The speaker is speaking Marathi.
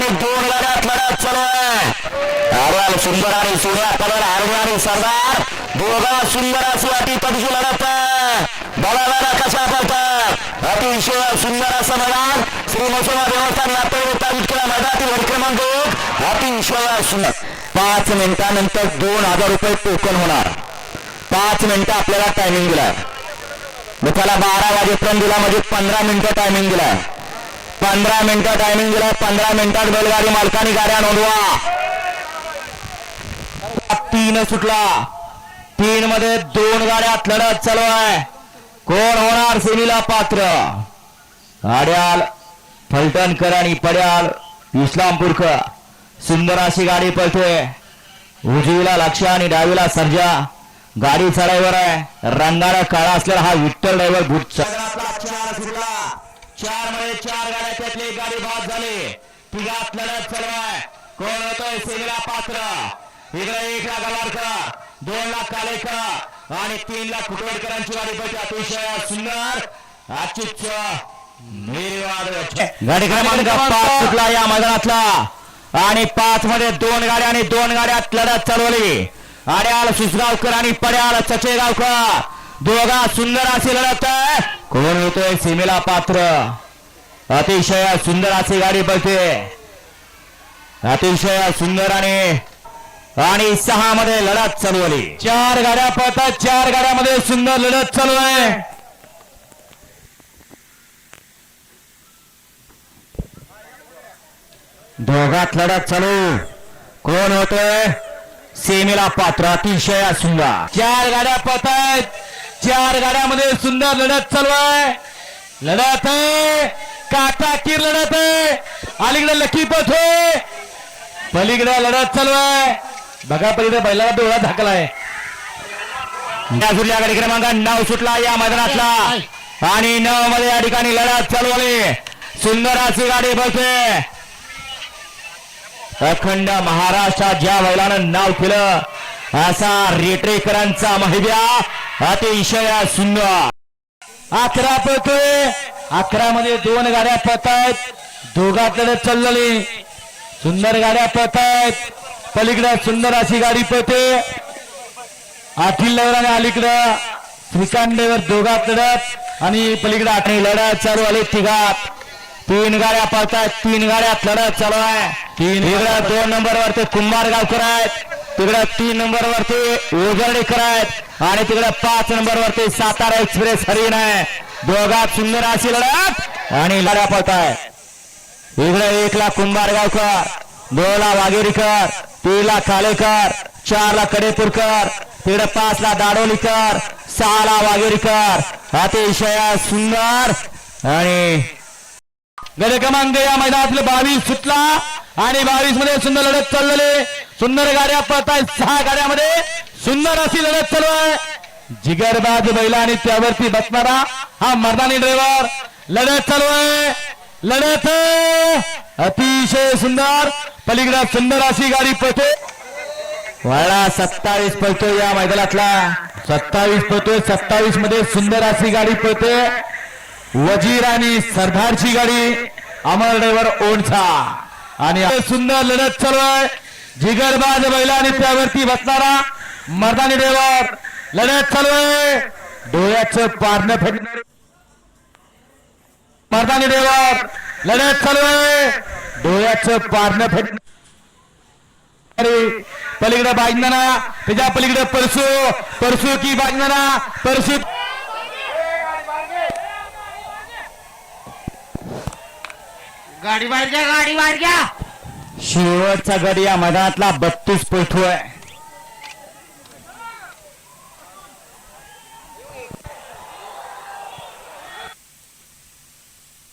दोन लढ्यात लढत चालू आहे. सुंदर आणि सोन्या कलर आर्मी आणि सरदार. दोघा सुंदर असू अटी पदची लढत आहे. बघायला कशा पडतात अतिशय सुंदर असं मैदान. श्री मुसलमान देवस्थान यात्रे तालुक्याला मैदानातील वर्ग क्रमांक एक. अतिशय सुंदर. पाच मिनिटानंतर दोन हजार रुपये टोकन होणार. पाच मिनिटं आपल्याला टायमिंग दिलाय. दुपारा बारा वाजेपर्यंत दिला म्हणजे पंधरा मिनिटं टायमिंग दिलाय. पंधरा मिनिटं टायमिंग दिला पंधरा मिनिटात बैलगाडी मालकाने गाड्या नोंदवा. तीन सुटला. तीन मध्ये दोन गाड्यात लढत चालू आहे कोण होणार सेमीला पात्र? आड्याल फलटणकर आणि पड्याल इस्लामपूरकर. सुंदर अशी गाडी पळते. उजवीला लक्ष आणि डावीला सर्जा. गाडी ड्रायव्हर आहे. रंगाला काळा असलेला हा विठ्ठल ड्रायव्हर बुटचा चार चार गाडी बाद झाली. तिघात लढत चालू आहे. कोण होतोय? सेमीला पात्र. इकडे एक लाख गवारकर दोन लाख कालेकर. आणि तीन लाख कुटवडकरांची गाडी पळते अतिशय सुंदर. आजचीच गाडी क्रमांक पाच सुटला या मैदानातला. आणि पाच मध्ये दोन गाड्या आणि दोन गाड्यात लढत चालवली. आड्याल सुसगावकर आणि पड्याल चचेगावकर दोघा सुंदर अशी लढत कोण होतोय? सीमेला पात्र. अतिशय सुंदर अशी गाडी बघते अतिशय सुंदर आणि आणि सहा मध्ये लढत चालवली चार गाड्या पळतात चार गाड्यामध्ये सुंदर लढत चालू आहे. दोघात लढत चालू. कोण होतोय सेमीला पात्र अतिशय सुंदर. चार गाड्या पळतायत चार गाड्यामध्ये सुंदर लढत चालू आहे. लढत आहे. काटा किर लढत आहे. अलीकडे लकी होय पलीकडे लढत चालू आहे. बघा पलीकडे बैलाला डोळा धाकलाय या सुटल्या क्रमांक नऊ सुटला या मैदानातला. आणि नऊ मध्ये या ठिकाणी लढत चालू आली सुंदर अशी गाडी बसते. अखंड महाराष्ट्रात ज्या बैलानं नाव केलं असा रेटरेकरांचा महिब्या अतिशय सुंदर. अकरा पळतोय. अकरा मध्ये दोन गाड्या पळतायत लढत चाललेली सुंदर गाड्या पळतायत पलीकडे सुंदर अशी गाडी पळते. लेवर आणि अलीकडं श्रीकांडेवर दोघात लढत आणि पलीकडे आठणी लढत चालू आली तिघात. तीन गाड्या पळतायत तीन गाड्यात लढत चालू आहे. तीन तिकडे दोन नंबर वरती कुंभार गावकर आहेत. तिकडे तीन नंबर वरती ओझरडेकर आहेत. आणि तिकडे पाच नंबर वरती सातारा एक्सप्रेस हरिण आहे. दोघात सुंदर अशी लढत आणि लढ्या पळताय. इकडे एकला कुंभारगावकर कुंभार गावकर दोन वाघेरीकर तीन ला कालेकर चारला कडेपूरकर तिकडे पाच ला दाडोलीकर सहा ला वाघेरीकर. अतिशय सुंदर आणि गड क्रमांक या मैदानातले बावीस सुटला आणि बावीसमध्ये सुंदर लढत चाललेले. सुंदर गाड्या पळतायत सहा गाड्यामध्ये. सुंदर अशी लढत चालू आहे. जिगरबाज बैला आणि त्यावरती बसणारा हा मर्दानी ड्रायव्हर. लढत चालू आहे. लढत अतिशय सुंदर. पलीकडे सुंदर अशी गाडी पळते. वळा सत्तावीस पळतो या मैदानातला. सत्तावीस पळतोय. सत्तावीसमध्ये सुंदर अशी गाडी पळते. वजीर आणि सरदारची गाडी. अमर ड्रायव्हर ओढचा. आणि सुंदर लढत चालू आहे. जिगरबाज बैला आणि त्यावरती बसणारा मर्दानी ड्रायव्हर. लढत चालू आहे. डोळ्याचं पारणं फेकणार मर्दानी लढत चालू आहे. डोळ्याचं पारणं फेकणार पलीकडे बाजनाना त्याच्या पलीकडे परसू. परसू की बाजनाना परसू गाडी बाहेर घ्या गाडी बाहेर घ्या. शेवटचा गडी या मैदानातला बत्तीस पळतो आहे.